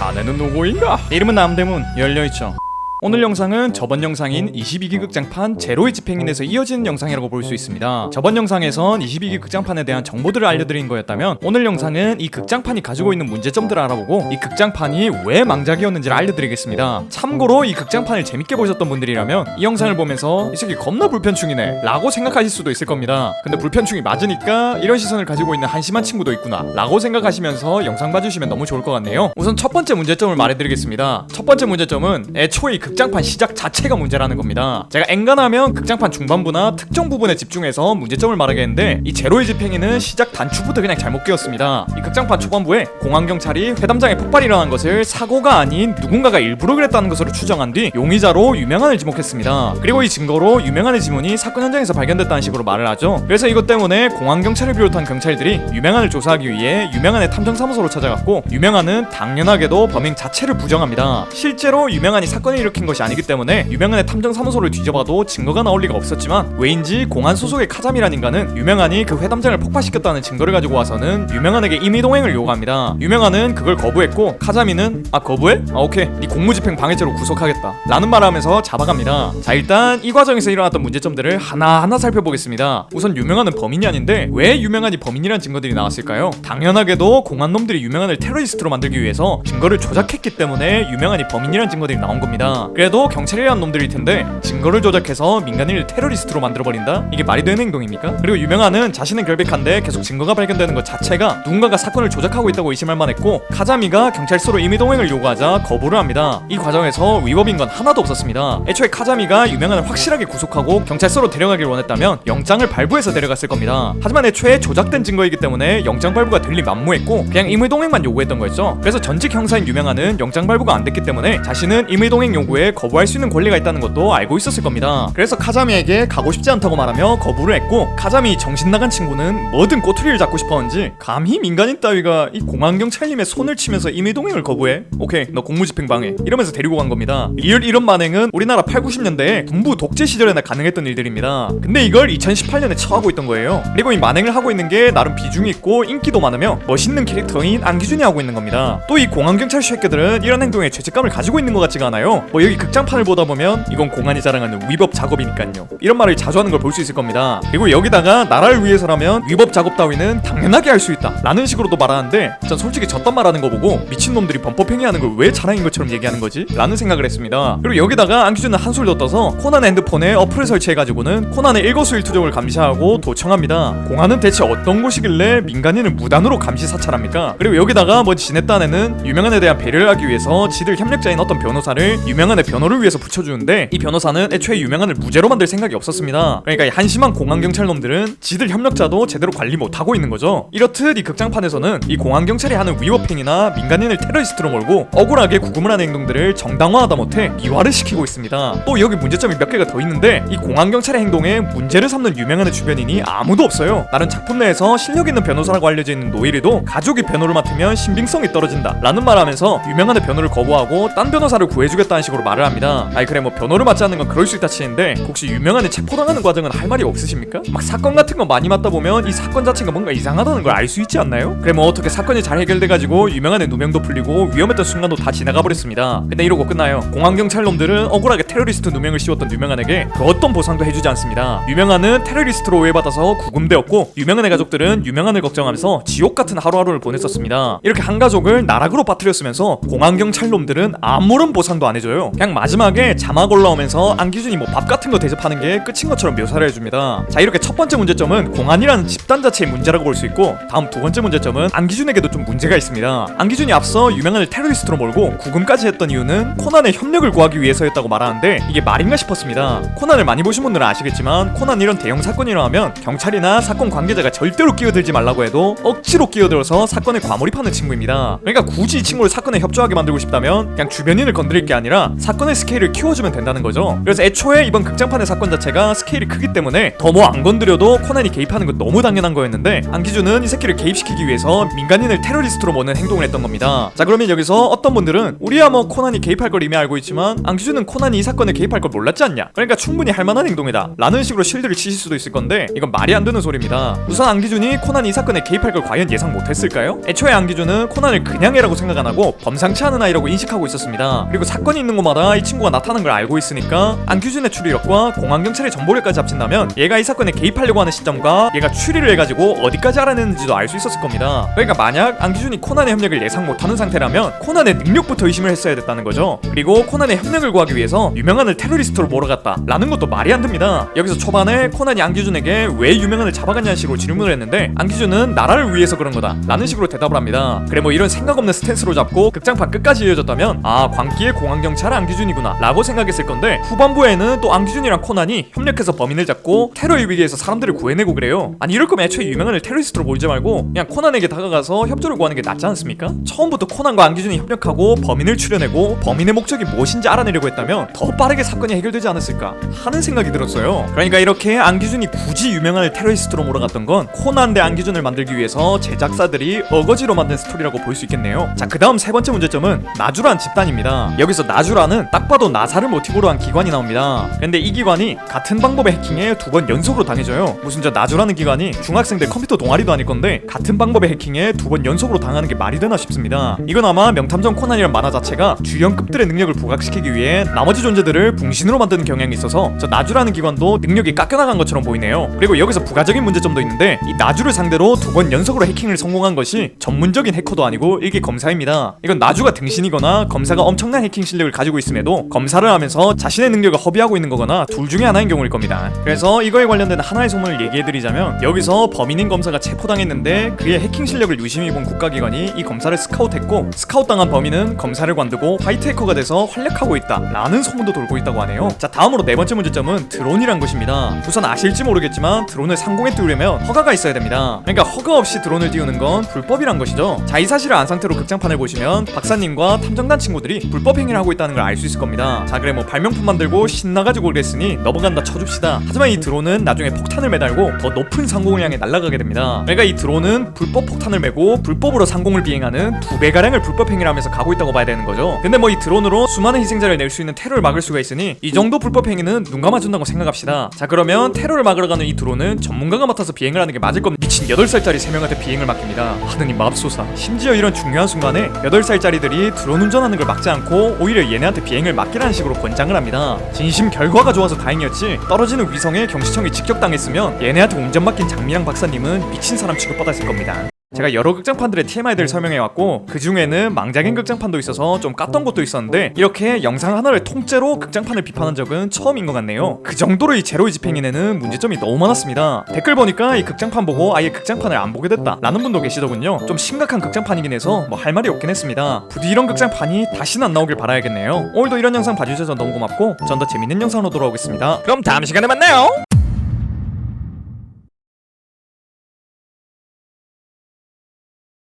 자네는 누구인가? 이름은 남대문 열려있죠 오늘 영상은 저번 영상인 22기 극장판 제로의 집행인에서 이어지는 영상이라고 볼 수 있습니다. 저번 영상에선 22기 극장판에 대한 정보들을 알려드린 거였다면 오늘 영상은 이 극장판이 가지고 있는 문제점들을 알아보고 이 극장판이 왜 망작이었는지를 알려드리겠습니다. 참고로 이 극장판을 재밌게 보셨던 분들이라면 이 영상을 보면서 이 새끼 겁나 불편충이네 라고 생각하실 수도 있을 겁니다. 근데 불편충이 맞으니까 이런 시선을 가지고 있는 한심한 친구도 있구나 라고 생각하시면서 영상 봐주시면 너무 좋을 것 같네요. 우선 첫 번째 문제점을 말해드리겠습니다. 첫 번째 문제점은 애초에 이 극 장판 시작 자체가 문제라는 겁니다. 제가 엔간하면 극장판 중반부나 특정 부분에 집중해서 문제점을 말하겠는데 이 제로의 집행에는 시작 단추부터 그냥 잘못 끼웠습니다. 이 극장판 초반부에 공안 경찰이 회담장에 폭발이 일어난 것을 사고가 아닌 누군가가 일부러 그랬다는 것으로 추정한 뒤 용의자로 유명한을 지목했습니다. 그리고 이 증거로 유명한의 지문이 사건 현장에서 발견됐다는 식으로 말을 하죠. 그래서 이것 때문에 공안 경찰을 비롯한 경찰들이 유명한을 조사하기 위해 유명한의 탐정 사무소로 찾아갔고 유명한은 당연하게도 범행 자체를 부정합니다. 실제로 유명한이 사건을 일으킨 것이 아니기 때문에 유명한의 탐정 사무소를 뒤져봐도 증거가 나올 리가 없었지만 왜인지 공안 소속의 카잠이란 인간은 유명한이 그 회담장을 폭파시켰다는 증거를 가지고 와서는 유명한에게 임의 동행을 요구합니다. 유명한은 그걸 거부했고 카자미는 아 거부해? 아 오케이 네 공무집행 방해죄로 구속하겠다 라는 말을 하면서 잡아갑니다. 자 일단 이 과정에서 일어났던 문제점들을 하나하나 살펴보겠습니다. 우선 유명한은 범인이 아닌데 왜 유명한이 범인이란 증거들이 나왔을까요? 당연하게도 공안 놈들이 유명한을 테러리스트로 만들기 위해서 증거를 조작했기 때문에 유명한이 범인이란 증거들이 나온 겁니다. 그래도 경찰이란 놈들일 텐데 증거를 조작해서 민간인을 테러리스트로 만들어버린다? 이게 말이 되는 행동입니까? 그리고 유명한은 자신은 결백한데 계속 증거가 발견되는 것 자체가 누군가가 사건을 조작하고 있다고 의심할 만했고 카자미가 경찰서로 임의동행을 요구하자 거부를 합니다. 이 과정에서 위법인 건 하나도 없었습니다. 애초에 카자미가 유명한을 확실하게 구속하고 경찰서로 데려가길 원했다면 영장을 발부해서 데려갔을 겁니다. 하지만 애초에 조작된 증거이기 때문에 영장 발부가 들리 만무했고 그냥 임의동행만 요구했던 거였죠. 그래서 전직 형사인 유명한은 영장 발부가 안 됐기 때문에 자신은 임의동행 요구에 거부할 수 있는 권리가 있다는 것도 알고 있었을 겁니다. 그래서 카자미에게 가고 싶지 않다고 말하며 거부를 했고 카자미 정신 나간 친구는 뭐든 꼬투리를 잡고 싶었는지 감히 민간인 따위가 이 공안 경찰님의 손을 치면서 임의 동행을 거부해? 오케이 너 공무집행 방해 이러면서 데리고 간 겁니다. 리얼 이런 만행은 우리나라 8, 90년대에 군부 독재 시절에나 가능했던 일들입니다. 근데 이걸 2018년에 처하고 있던 거예요. 그리고 이 만행을 하고 있는 게 나름 비중이 있고 인기도 많으며 멋있는 캐릭터인 안기준이 하고 있는 겁니다. 또 이 공안 경찰 쉐끼들은 이런 행동에 죄책감을 가지고 있는 것 같지가 않아요. 뭐 여기 극장판을 보다 보면 이건 공안이 자랑하는 위법 작업이니까요. 이런 말을 자주 하는 걸 볼 수 있을 겁니다. 그리고 여기다가 나라를 위해서라면 위법 작업 따위는 당연하게 할 수 있다. 라는 식으로도 말하는데 전 솔직히 저딴 말하는 거 보고 미친놈들이 범법행위하는 걸 왜 자랑인 것처럼 얘기하는 거지? 라는 생각을 했습니다. 그리고 여기다가 안기준은 한술 더 떠서 코난 핸드폰에 어플을 설치해가지고는 코난의 일거수일투족을 감시하고 도청합니다. 공안은 대체 어떤 곳이길래 민간인을 무단으로 감시 사찰합니까? 그리고 여기다가 뭐 지네 딴에는 유명한 에 대한 배려를 하기 위해서 지들 협력자인 어떤 변호사를 유명한 의 변호를 위해서 붙여주는데 이 변호사는 애초에 유명한을 무죄로 만들 생각이 없었습니다. 그러니까 이 한심한 공안 경찰 놈들은 지들 협력자도 제대로 관리 못하고 있는 거죠. 이렇듯 이 극장판에서는 이 공안 경찰이 하는 위법행위나 민간인을 테러리스트로 몰고 억울하게 구금을 하는 행동들을 정당화하다 못해 미화를 시키고 있습니다. 또 여기 문제점이 몇 개가 더 있는데 이 공안 경찰의 행동에 문제를 삼는 유명한의 주변인이 아무도 없어요. 다른 작품 내에서 실력 있는 변호사라고 알려져 있는 노일이도 가족이 변호를 맡으면 신빙성이 떨어진다 라는 말을 하면서 유명한의 변호를 거부하고 딴 변호사를 구해주겠다는 식으로 말을 합니다. 아이 그래 뭐 변호를 맡지 않는 건 그럴 수 있다 치는데 혹시 유명한이 체포당하는 과정은 할 말이 없으십니까? 막 사건 같은 거 많이 맡다 보면 이 사건 자체가 뭔가 이상하다는 걸 알 수 있지 않나요? 그래 뭐 어떻게 사건이 잘 해결돼가지고 유명한의 누명도 풀리고 위험했던 순간도 다 지나가 버렸습니다. 근데 이러고 끝나요. 공안 경찰 놈들은 억울하게 테러리스트 누명을 씌웠던 유명한에게 그 어떤 보상도 해주지 않습니다. 유명한은 테러리스트로 오해받아서 구금되었고 유명한의 가족들은 유명한을 걱정하면서 지옥 같은 하루하루를 보냈었습니다. 이렇게 한 가족을 나락으로 빠뜨렸으면서 공안 경찰 놈들은 아무런 보상도 안 해줘 요. 그냥 마지막에 자막 올라오면서 안기준이 뭐 밥 같은 거 대접하는 게 끝인 것처럼 묘사를 해줍니다. 자 이렇게 첫 번째 문제점은 공안이라는 집단 자체의 문제라고 볼 수 있고 다음 두 번째 문제점은 안기준에게도 좀 문제가 있습니다. 안기준이 앞서 유명한을 테러리스트로 몰고 구금까지 했던 이유는 코난의 협력을 구하기 위해서였다고 말하는데 이게 말인가 싶었습니다. 코난을 많이 보신 분들은 아시겠지만 코난 이런 대형 사건이 일어나면 경찰이나 사건 관계자가 절대로 끼어들지 말라고 해도 억지로 끼어들어서 사건에 과몰입하는 친구입니다. 그러니까 굳이 이 친구를 사건에 협조하게 만들고 싶다면 그냥 주변인을 건드릴 게 아니라 사건의 스케일을 키워주면 된다는 거죠. 그래서 애초에 이번 극장판의 사건 자체가 스케일이 크기 때문에 더뭐안 건드려도 코난이 개입하는 건 너무 당연한 거였는데 안기준은 이 새끼를 개입시키기 위해서 민간인을 테러리스트로 모는 행동을 했던 겁니다. 자 그러면 여기서 어떤 분들은 우리야 뭐 코난이 개입할 걸 이미 알고 있지만 안기준은 코난이 이 사건에 개입할 걸 몰랐지 않냐? 그러니까 충분히 할 만한 행동이다. 라는 식으로 실드를 치실 수도 있을 건데 이건 말이 안 되는 소리입니다. 우선 안기준이 코난이 이 사건에 개입할 걸 과연 예상 못했을까요? 애초에 안기준은 코난을 그냥 애라고 생각 안 하고 범상치 않은 아이라고 인식하고 있었습니다. 그리고 사건이 있는 곳마다 이 친구가 나타난 걸 알고 있으니까 안규준의 추리력과 공안경찰의 정보력까지 합친다면 얘가 이 사건에 개입하려고 하는 시점과 얘가 추리를 해가지고 어디까지 알아냈는지도 알 수 있었을 겁니다. 그러니까 만약 안규준이 코난의 협력을 예상 못하는 상태라면 코난의 능력부터 의심을 했어야 됐다는 거죠. 그리고 코난의 협력을 구하기 위해서 유명한을 테러리스트로 몰아갔다 라는 것도 말이 안 됩니다. 여기서 초반에 코난이 안규준에게 왜 유명한을 잡아갔냐는 식으로 질문을 했는데 안규준은 나라를 위해서 그런 거다 라는 식으로 대답을 합니다. 그래 뭐 이런 생각 없는 스탠스로 잡고 극장판 끝까지 이어졌다면 아 광기의 공안경찰 안규준이구나 라고 생각했을 건데 후반부에는 또 안규준이랑 코난이 협력해서 범인을 잡고 테러의 위기에서 사람들을 구해내고 그래요. 아니 이럴 거면 애초에 유명한을 테러리스트로 몰지 말고 그냥 코난에게 다가가서 협조를 구하는 게 낫지 않습니까? 처음부터 코난과 안규준이 협력하고 범인을 추려내고 범인의 목적이 무엇인지 알아내려고 했다면 더 빠르게 사건이 해결되지 않았을까 하는 생각이 들었어요. 그러니까 이렇게 안규준이 굳이 유명한을 테러리스트로 몰아갔던 건 코난 대 안규준을 만들기 위해서 제작사들이 어거지로 만든 스토리라고 볼 수 있겠네요. 자, 그 다음 세 번째 문제점은 나주란 집단입니다. 여기서 나주 라는 딱 봐도 나사를 모티브로 한 기관이 나옵니다. 근데 이 기관이 같은 방법의 해킹에 두 번 연속으로 당해져요. 무슨 저 나주라는 기관이 중학생들 컴퓨터 동아리도 아닐 건데 같은 방법의 해킹에 두 번 연속으로 당하는 게 말이 되나 싶습니다. 이건 아마 명탐정 코난이란 만화 자체가 주연급들의 능력을 부각시키기 위해 나머지 존재들을 붕신으로 만드는 경향이 있어서 저 나주라는 기관도 능력이 깎여나간 것처럼 보이네요. 그리고 여기서 부가적인 문제점도 있는데 이 나주를 상대로 두 번 연속으로 해킹을 성공한 것이 전문적인 해커도 아니고 일개 검사입니다. 이건 나주가 등신이거나 검사가 엄청난 해킹 실력을 가지고 있음에도 검사를 하면서 자신의 능력을 허비하고 있는 거거나 둘 중에 하나인 경우일 겁니다. 그래서 이거에 관련된 하나의 소문을 얘기해드리자면 여기서 범인인 검사가 체포당했는데 그의 해킹 실력을 유심히 본 국가기관이 이 검사를 스카웃했고 스카웃당한 범인은 검사를 관두고 화이트 해커가 돼서 활약하고 있다 라는 소문도 돌고 있다고 하네요. 자 다음으로 네 번째 문제점은 드론이란 것입니다. 우선 아실지 모르겠지만 드론을 상공에 띄우려면 허가가 있어야 됩니다. 그러니까 허가 없이 드론을 띄우는 건 불법이란 것이죠. 자 이 사실을 안 상태로 극장판을 보시면 박사님과 탐정단 친구들이 불법 행위를 하고 있다는 걸알 수 있을 겁니다. 자 그래 뭐 발명품 만들고 신나가지고 그랬으니 넘어간다 쳐줍시다. 하지만 이 드론은 나중에 폭탄을 매달고 더 높은 상공을 향해 날아가게 됩니다. 그러니까 이 드론은 불법 폭탄을 메고 불법으로 상공을 비행하는 두 배 가량을 불법 행위를 하면서 가고 있다고 봐야 되는 거죠. 근데 뭐 이 드론으로 수많은 희생자를 낼 수 있는 테러를 막을 수가 있으니 이 정도 불법 행위는 눈 감아준다고 생각합시다. 자 그러면 테러를 막으러 가는 이 드론은 전문가가 맡아서 비행을 하는 게 맞을 겁니다. 미친 8살짜리 3명한테 비행을 맡깁니다. 하느님 맙소사. 심지어 이런 중요한 순간에 8살짜리들이 드론 운전하는 걸 막지 않고 오히려 얘네 한테 비행을 맡기라는 식으로 권장을 합니다. 진심 결과가 좋아서 다행이었지 떨어지는 위성에 경시청이 직격당했으면 얘네한테 운전 맡긴 장미랑 박사님은 미친 사람 취급받았을 겁니다. 제가 여러 극장판들의 TMI들을 설명해왔고 그 중에는 망작인 극장판도 있어서 좀 깠던 것도 있었는데 이렇게 영상 하나를 통째로 극장판을 비판한 적은 처음인 것 같네요. 그 정도로 이 제로이 집행인에는 문제점이 너무 많았습니다. 댓글 보니까 이 극장판 보고 아예 극장판을 안 보게 됐다 라는 분도 계시더군요. 좀 심각한 극장판이긴 해서 뭐 할 말이 없긴 했습니다. 부디 이런 극장판이 다시는 안 나오길 바라야겠네요. 오늘도 이런 영상 봐주셔서 너무 고맙고 전 더 재밌는 영상으로 돌아오겠습니다. 그럼 다음 시간에 만나요